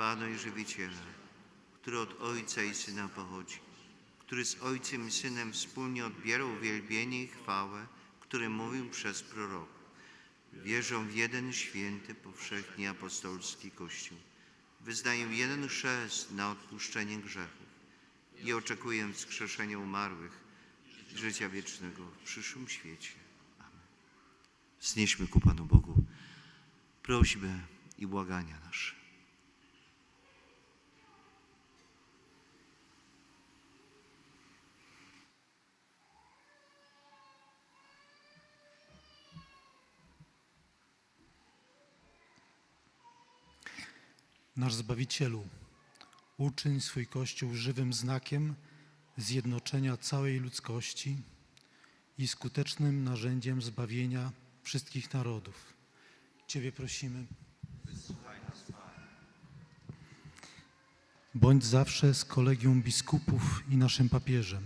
Panu i Żywiciela, który od Ojca i Syna pochodzi, który z Ojcem i Synem wspólnie odbierał uwielbienie i chwałę, który mówił przez proroków. Wierzą w jeden święty, powszechnie apostolski Kościół. Wyznają jeden chrzest na odpuszczenie grzechów i oczekuję wskrzeszenia umarłych i życia wiecznego w przyszłym świecie. Amen. Znieśmy ku Panu Bogu prośbę i błagania nasze. Nasz Zbawicielu, uczyń swój Kościół żywym znakiem zjednoczenia całej ludzkości i skutecznym narzędziem zbawienia wszystkich narodów. Ciebie prosimy. Bądź zawsze z kolegium biskupów i naszym papieżem.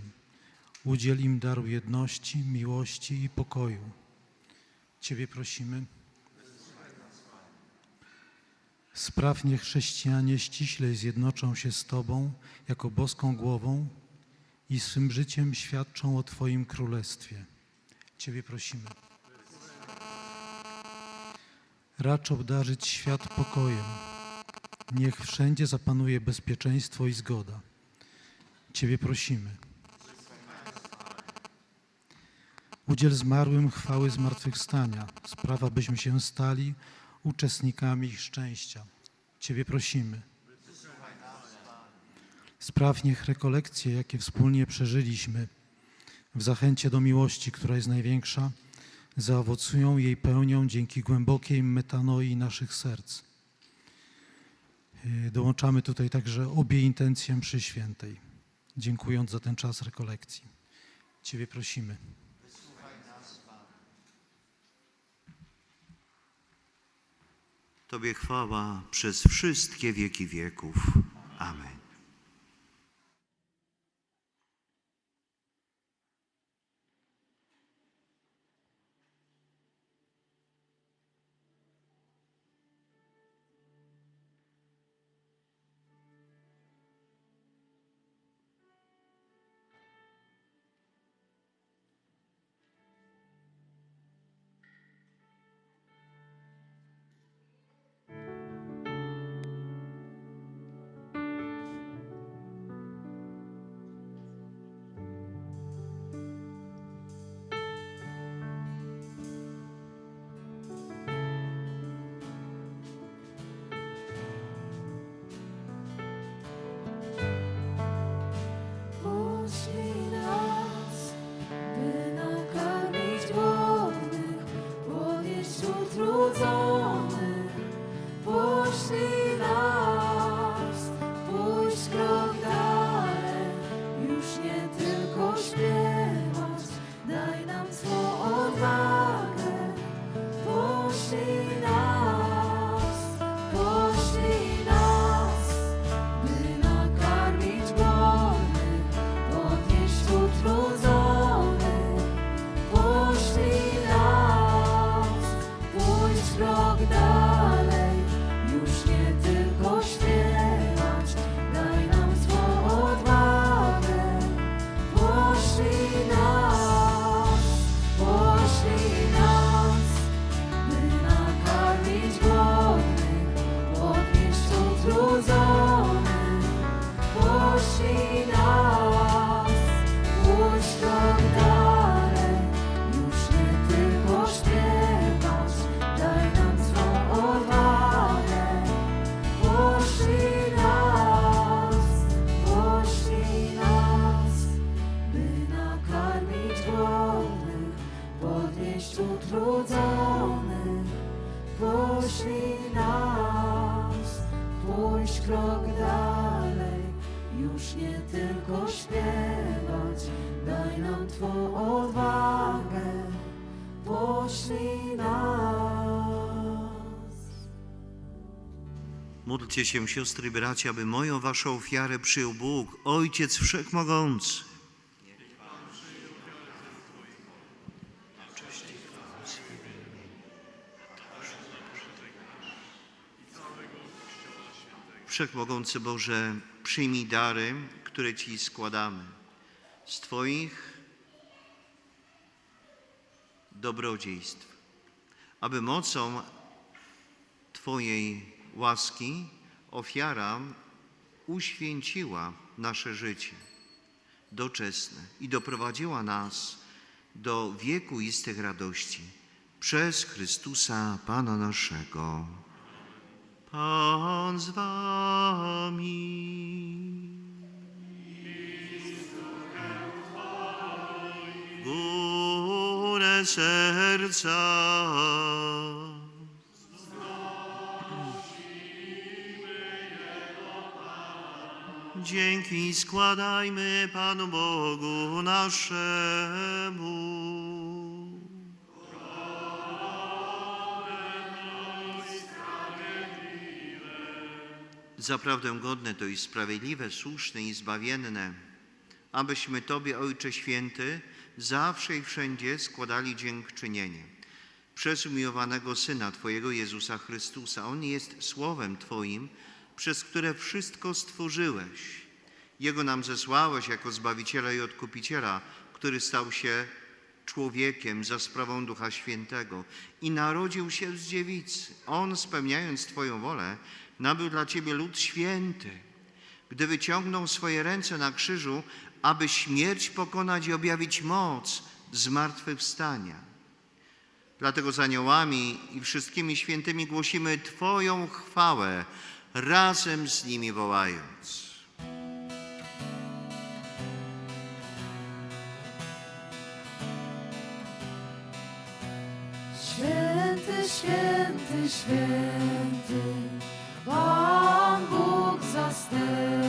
Udziel im daru jedności, miłości i pokoju. Ciebie prosimy. Spraw niech chrześcijanie ściślej zjednoczą się z Tobą jako boską głową i swym życiem świadczą o Twoim królestwie. Ciebie prosimy. Racz obdarzyć świat pokojem. Niech wszędzie zapanuje bezpieczeństwo i zgoda. Ciebie prosimy. Udziel zmarłym chwały zmartwychwstania. Sprawa, byśmy się stali uczestnikami ich szczęścia. Ciebie prosimy. Spraw niech rekolekcje, jakie wspólnie przeżyliśmy, w zachęcie do miłości, która jest największa, zaowocują jej pełnią dzięki głębokiej metanoi naszych serc. Yy, Dołączamy tutaj także obie intencje mszy świętej, dziękując za ten czas rekolekcji. Ciebie prosimy. Tobie chwała przez wszystkie wieki wieków. Amen. Krok dalej, już nie tylko śpiewać, daj nam Twą odwagę. Poślij nas. Módlcie się, siostry bracia, aby moją waszą ofiarę przyjął Bóg, Ojciec Wszechmogący. Wszechmogący Boże, przyjmij dary, które Ci składamy. Z Twoich dobrodziejstw, aby mocą Twojej łaski ofiara uświęciła nasze życie doczesne i doprowadziła nas do wiekuistych radości przez Chrystusa Pana naszego. Pan z Wami. Górę serca. Dzięki składajmy Panu Bogu naszemu. Zaprawdę godne to i sprawiedliwe, słuszne i zbawienne, abyśmy Tobie, Ojcze Święty, zawsze i wszędzie składali dziękczynienie. Przez umiłowanego Syna Twojego Jezusa Chrystusa. On jest Słowem Twoim, przez które wszystko stworzyłeś. Jego nam zesłałeś jako Zbawiciela i Odkupiciela, który stał się człowiekiem za sprawą Ducha Świętego i narodził się z dziewicy. On, spełniając Twoją wolę, nabył dla Ciebie lud święty, gdy wyciągnął swoje ręce na krzyżu, aby śmierć pokonać i objawić moc zmartwychwstania. Dlatego z aniołami i wszystkimi świętymi głosimy Twoją chwałę, razem z nimi wołając. Święty, święty, święty, Pan Bóg zastępów,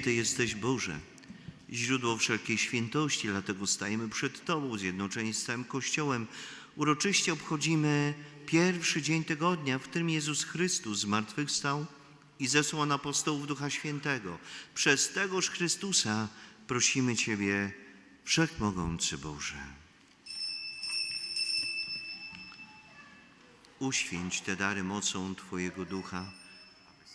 Święty jesteś Boże, źródło wszelkiej świętości, dlatego stajemy przed Tobą, zjednoczeni z całym Kościołem. Uroczyście obchodzimy pierwszy dzień tygodnia, w którym Jezus Chrystus zmartwychwstał i zesłał na apostołów Ducha Świętego. Przez tegoż Chrystusa prosimy Ciebie, Wszechmogący Boże. Uświęć te dary mocą Twojego Ducha,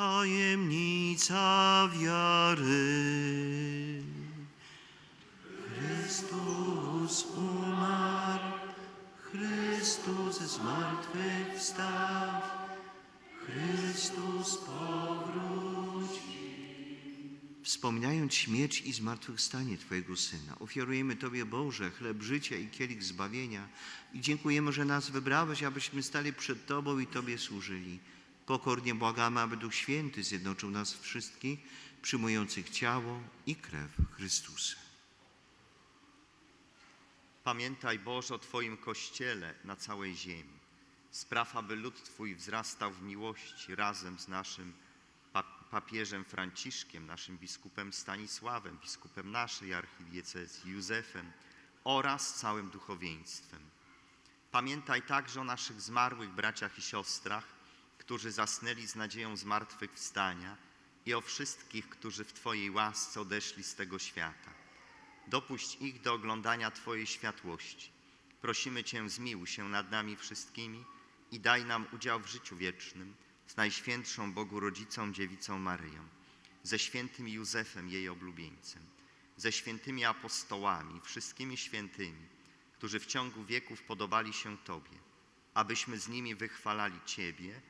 Tajemnica wiary. Chrystus umarł, Chrystus zmartwychwstał, Chrystus powróci. Wspominając śmierć i zmartwychwstanie Twojego Syna, ofiarujemy Tobie, Boże, chleb życia i kielich zbawienia i dziękujemy, że nas wybrałeś, abyśmy stali przed Tobą i Tobie służyli. Pokornie błagamy, aby Duch Święty zjednoczył nas wszystkich, przyjmujących ciało i krew Chrystusa. Pamiętaj Boże o Twoim Kościele na całej ziemi. Spraw, aby lud Twój wzrastał w miłości razem z naszym pa- papieżem Franciszkiem, naszym biskupem Stanisławem, biskupem naszej archidiecezji Józefem oraz całym duchowieństwem. Pamiętaj także o naszych zmarłych braciach i siostrach, którzy zasnęli z nadzieją zmartwychwstania i o wszystkich, którzy w Twojej łasce odeszli z tego świata. Dopuść ich do oglądania Twojej światłości. Prosimy Cię, zmiłuj się nad nami wszystkimi i daj nam udział w życiu wiecznym z Najświętszą Bogu Rodzicą Dziewicą Maryją, ze świętym Józefem, jej oblubieńcem, ze świętymi apostołami, wszystkimi świętymi, którzy w ciągu wieków podobali się Tobie, abyśmy z nimi wychwalali Ciebie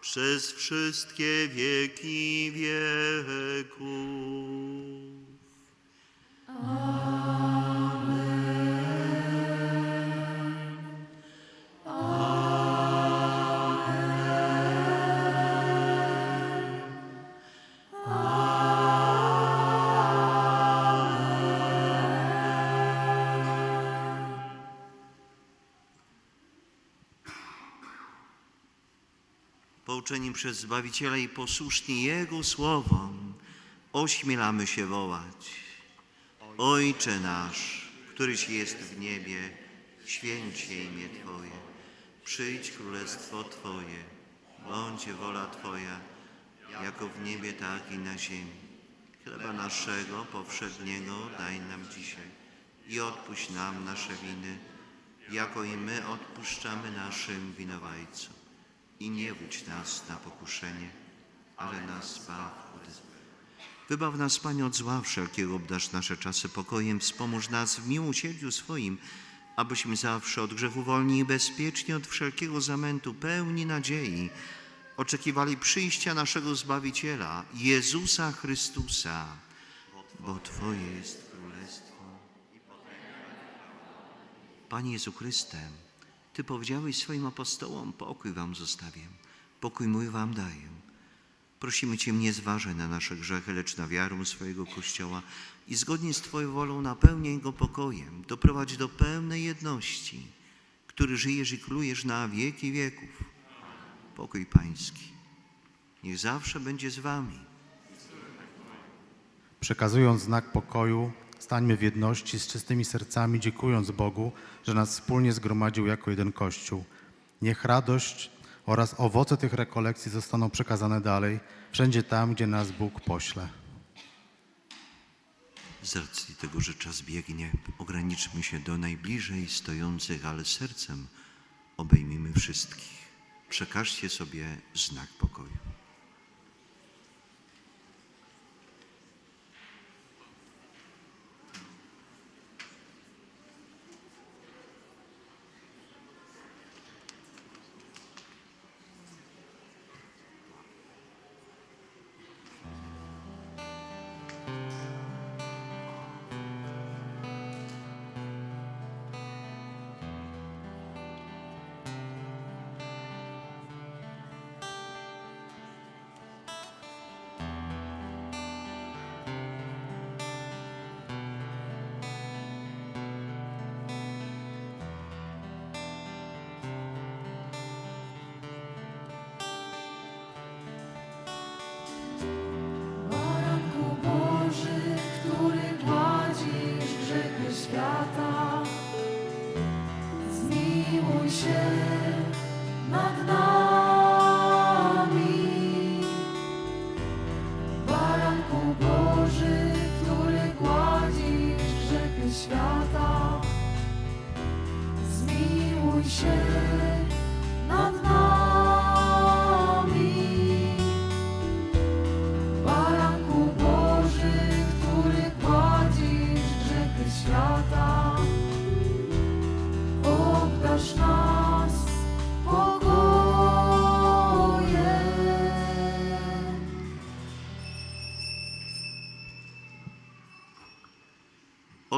przez wszystkie wieki wieków. Pouczeni przez Zbawiciela i posłuszni Jego słowom, ośmielamy się wołać. Ojcze nasz, któryś jest w niebie, święć się imię Twoje. Przyjdź królestwo Twoje, bądź wola Twoja, jako w niebie, tak i na ziemi. Chleba naszego powszedniego daj nam dzisiaj i odpuść nam nasze winy, jako i my odpuszczamy naszym winowajcom. I nie wódź nas na pokuszenie, ale nas zbaw od zła. Wybaw nas, Panie, od zła wszelkiego, obdarz nasze czasy pokojem, wspomóż nas w miłosierdziu swoim, abyśmy zawsze od grzechu wolni i bezpiecznie od wszelkiego zamętu, pełni nadziei, oczekiwali przyjścia naszego Zbawiciela, Jezusa Chrystusa, bo Twoje jest królestwo. Panie Jezu Chryste, Ty powiedziałeś swoim apostołom, pokój wam zostawię, pokój mój wam daję. Prosimy Cię, nie zważaj na nasze grzechy, lecz na wiarę swojego Kościoła i zgodnie z Twoją wolą napełniaj go pokojem, doprowadź do pełnej jedności, który żyjesz i królujesz na wieki wieków. Pokój Pański, niech zawsze będzie z Wami. Przekazując znak pokoju, stańmy w jedności z czystymi sercami, dziękując Bogu, że nas wspólnie zgromadził jako jeden Kościół. Niech radość oraz owoce tych rekolekcji zostaną przekazane dalej, wszędzie tam, gdzie nas Bóg pośle. Z racji tego, że czas biegnie, ograniczmy się do najbliżej stojących, ale sercem obejmijmy wszystkich. Przekażcie sobie znak pokoju.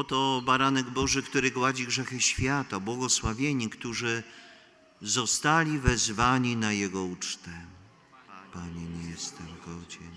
Oto baranek Boży, który gładzi grzechy świata, błogosławieni, którzy zostali wezwani na Jego ucztę. Panie, nie jestem godzien,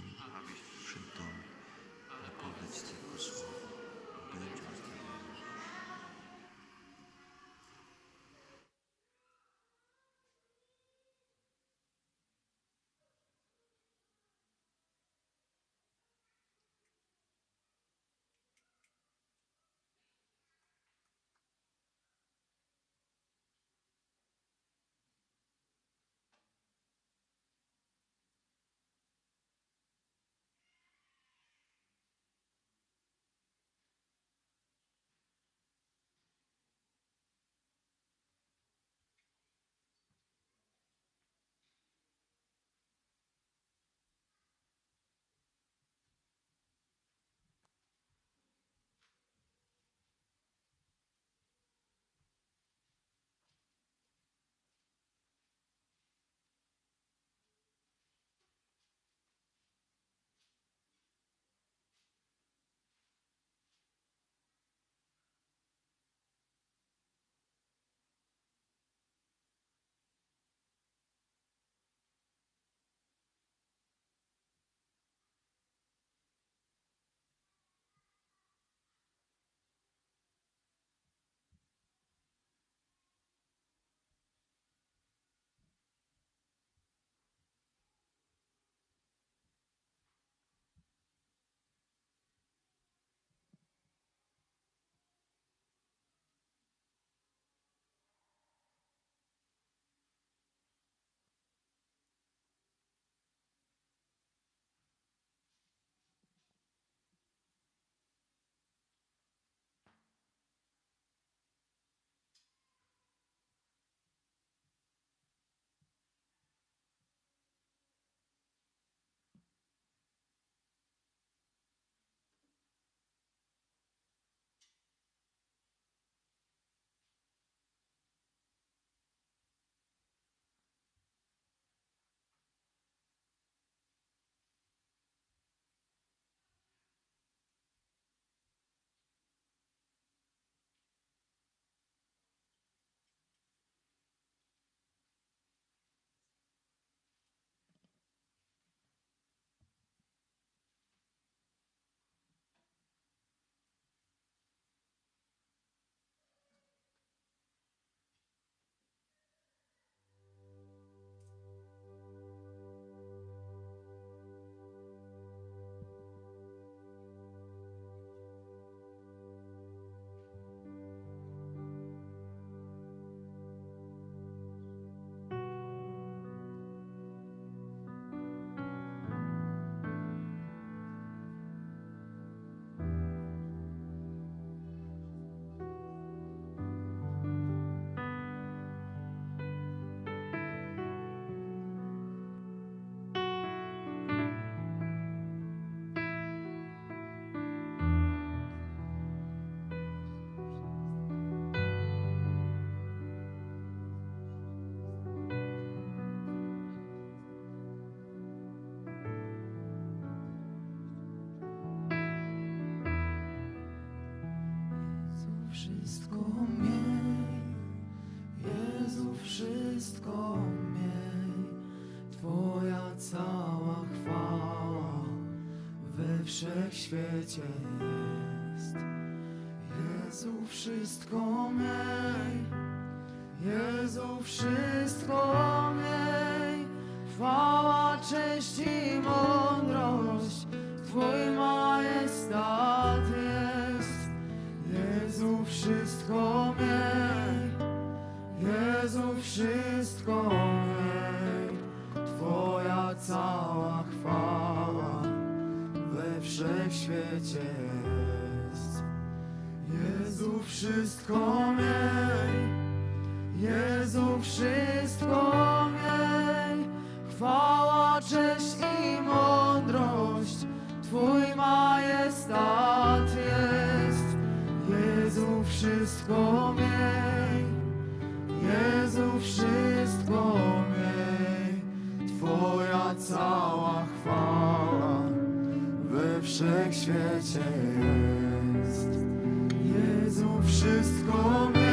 wszechświecie jest. Jezu, wszystko miej, Jezu, wszystko miej, chwała, cześć i mądrość, Twój majestat jest. Jezu, wszystko miej, Jezu, wszystko miej, Twoja cała chwała wszechświecie jest. Jezu, wszystko miej, Jezu, wszystko miej. Chwała, cześć i mądrość, Twój majestat jest. Jezu, wszystko miej, Jezu, wszystko miej. Twoja cała wszechświecie jest. Jezu, wszystko mi.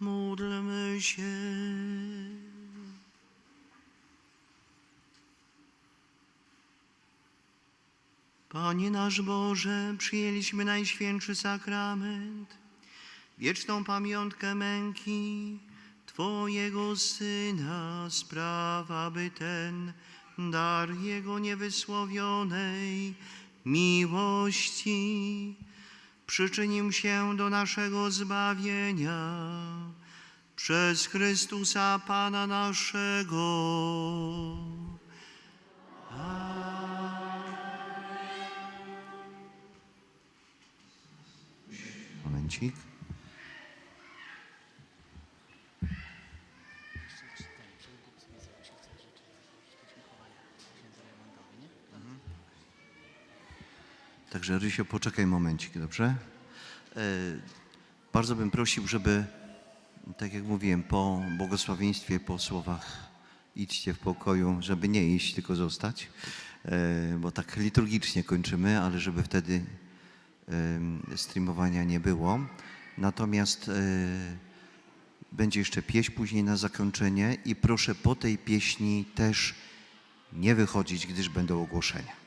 Módlmy się. Panie nasz Boże, przyjęliśmy Najświętszy Sakrament, wieczną pamiątkę męki Twojego Syna, spraw, aby ten dar Jego niewysłowionej miłości przyczynił się do naszego zbawienia przez Chrystusa Pana naszego. Momencik. Także Rysio, poczekaj momencik, dobrze? E, bardzo bym prosił, żeby, tak jak mówiłem, po błogosławieństwie, po słowach idźcie w pokoju, żeby nie iść, tylko zostać, e, bo tak liturgicznie kończymy, ale żeby wtedy em, streamowania nie było. Natomiast e, będzie jeszcze pieśń później na zakończenie i proszę po tej pieśni też nie wychodzić, gdyż będą ogłoszenia.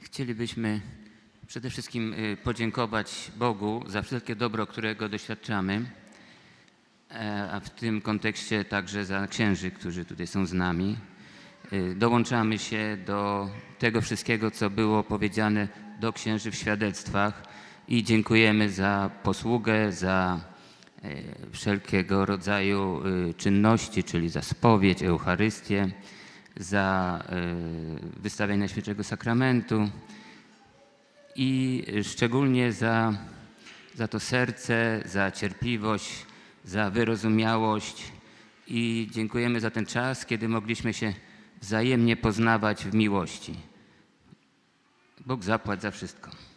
Chcielibyśmy przede wszystkim y, podziękować Bogu za wszelkie dobro, którego doświadczamy, e, a w tym kontekście także za księży, którzy tutaj są z nami. Dołączamy się do tego wszystkiego, co było powiedziane do księży w świadectwach i dziękujemy za posługę, za e, wszelkiego rodzaju czynności, czyli za spowiedź, Eucharystię, za y, wystawianie Świętego Sakramentu i szczególnie za, za to serce, za cierpliwość, za wyrozumiałość i dziękujemy za ten czas, kiedy mogliśmy się wzajemnie poznawać w miłości. Bóg zapłać za wszystko.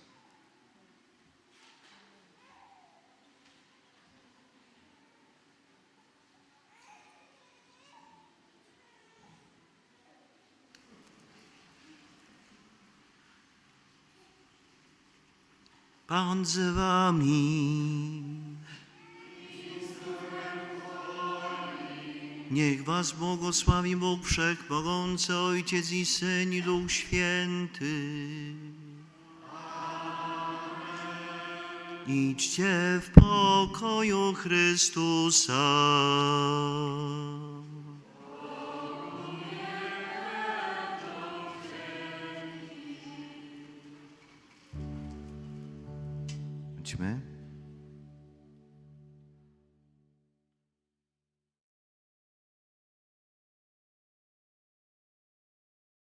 Pan z wami. Niech was błogosławi Bóg Wszechmogący, Ojciec i Syn i Duch Święty. Idźcie w pokoju Chrystusa. vítima.